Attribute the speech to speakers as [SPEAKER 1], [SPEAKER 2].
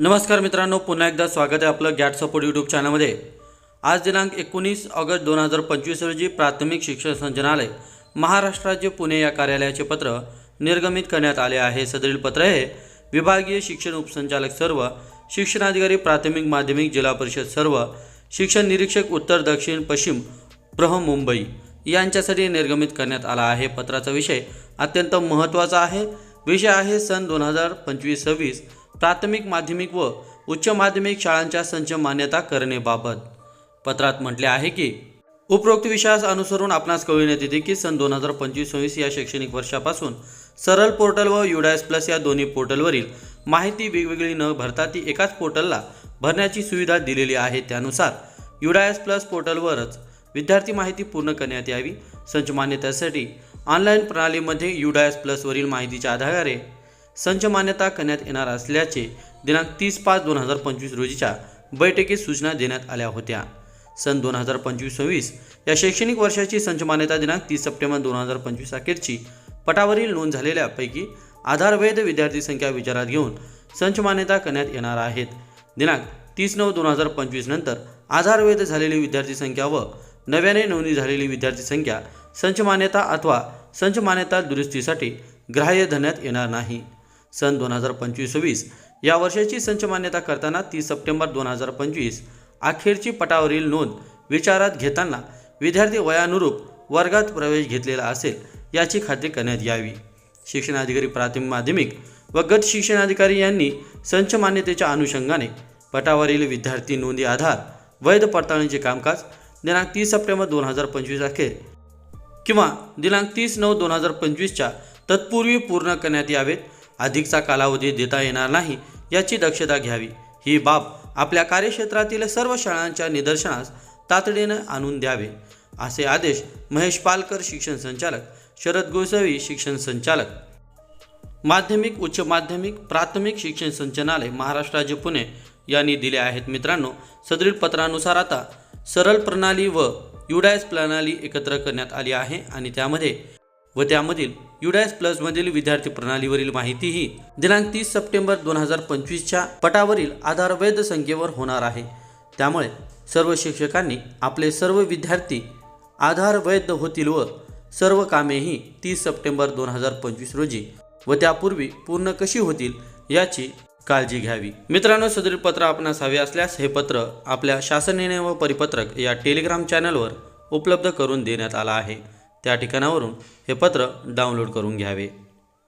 [SPEAKER 1] नमस्कार मित्रांनो पुन्हा एकदा स्वागत आहे आपलं गॅट सपोर्ट यूट्यूब चॅनलमध्ये. आज दिनांक एकोणीस ऑगस्ट दोन हजार पंचवीस रोजी प्राथमिक शिक्षण संचालनालय महाराष्ट्र राज्य पुणे या कार्यालयाचे पत्र निर्गमित करण्यात आले आहे. सदरील पत्र हे विभागीय शिक्षण उपसंचालक सर्व शिक्षणाधिकारी प्राथमिक माध्यमिक जिल्हा परिषद सर्व शिक्षण निरीक्षक उत्तर दक्षिण पश्चिम प्रह मुंबई यांच्यासाठी निर्गमित करण्यात आला आहे. पत्राचा विषय अत्यंत महत्त्वाचा आहे. विषय आहे सन दोन हजार पंचवीस सव्वीस प्राथमिक माध्यमिक व उच्च माध्यमिक शाळांच्या संच मान्यता करणेबाबत. पत्रात म्हटले आहे की उपरोक्त विषयास अनुसरून आपणास कळविण्यात येते की सन दोन हजार पंचवीस सव्वीस या शैक्षणिक वर्षापासून सरळ पोर्टल व युडायस प्लस या दोन्ही पोर्टलवरील माहिती वेगवेगळी न भरता ती एकाच पोर्टलला भरण्याची सुविधा दिलेली आहे. त्यानुसार युडायस प्लस पोर्टलवरच विद्यार्थी माहिती पूर्ण करण्यात यावी. संच मान्यतेसाठी ऑनलाईन प्रणालीमध्ये युडायस प्लसवरील माहितीच्या आधारे संच मान्यता करण्यात येणार असल्याचे दिनांक तीस पाच दोन हजार पंचवीस रोजीच्या बैठकीत सूचना देण्यात आल्या होत्या. सन दोन हजार पंचवीस सव्वीस या शैक्षणिक वर्षाची संच मान्यता दिनांक तीस सप्टेंबर दोन हजार पंचवीस अखेरची पटावरील नोंद झालेल्यापैकी आधारवैध विद्यार्थी संख्या विचारात घेऊन संच मान्यता करण्यात येणार आहेत. दिनांक तीस नऊ दोन हजार पंचवीस नंतर आधारवैध झालेली विद्यार्थी संख्या व नव्याने नोंदणी झालेली विद्यार्थी संख्या संच मान्यता अथवा संच मान्यता दुरुस्तीसाठी ग्राह्य धरण्यात येणार नाही. सन दोन हजार पंचवीस सव्वीस. या वर्षाची संच मान्यता करताना तीस सप्टेंबर दोन हजार पंचवीस. अखेरची पटावरील नोंद विचारात घेताना विद्यार्थी वयानुरूप वर्गात प्रवेश घेतलेला असेल याची खात्री करण्यात यावी. शिक्षणाधिकारी प्राथमिक माध्यमिक व गट शिक्षणाधिकारी यांनी संच मान्यतेच्या अनुषंगाने पटावरील विद्यार्थी नोंदी आधार वैध पडताळणीचे कामकाज दिनांक तीस सप्टेंबर दोन हजार पंचवीस अखेर किंवा दिनांक तीस नऊ दोन हजार पंचवीसच्या तत्पूर्वी पूर्ण करण्यात यावेत अधिकचा कालावधी देता येणार नाही याची दक्षता घ्यावी. ही बाब आपल्या कार्यक्षेत्रातील सर्व शाळांच्या निदर्शनास तातडीनं आणून द्यावे असे आदेश महेश पालकर शिक्षण संचालक शरद गोसावी शिक्षण संचालक माध्यमिक उच्च माध्यमिक प्राथमिक शिक्षण संचालनालय महाराष्ट्र राज्य पुणे यांनी दिले आहेत. मित्रांनो सदरील पत्रानुसार आता सरळ प्रणाली व युडायस प्रणाली एकत्र करण्यात आली आहे आणि त्यामध्ये व त्यामधील युडायस प्लसमधील विद्यार्थी प्रणालीवरील माहितीही दिनांक तीस सप्टेंबर दोन हजार पंचवीसच्या पटावरील आधार वैध संख्येवर होणार आहे. त्यामुळे सर्व शिक्षकांनी आपले सर्व विद्यार्थी आधार वैध होतील व सर्व कामेही तीस सप्टेंबर दोन हजार पंचवीस रोजी व त्यापूर्वी पूर्ण कशी होतील याची काळजी घ्यावी. मित्रांनो सदरील पत्र आपणास हवे असल्यास हे पत्र आपल्या शासन निर्णय व परिपत्रक या टेलिग्राम चॅनलवर उपलब्ध करून देण्यात आला आहे. त्या ठिकाणावरून हे पत्र डाउनलोड करून घ्यावे.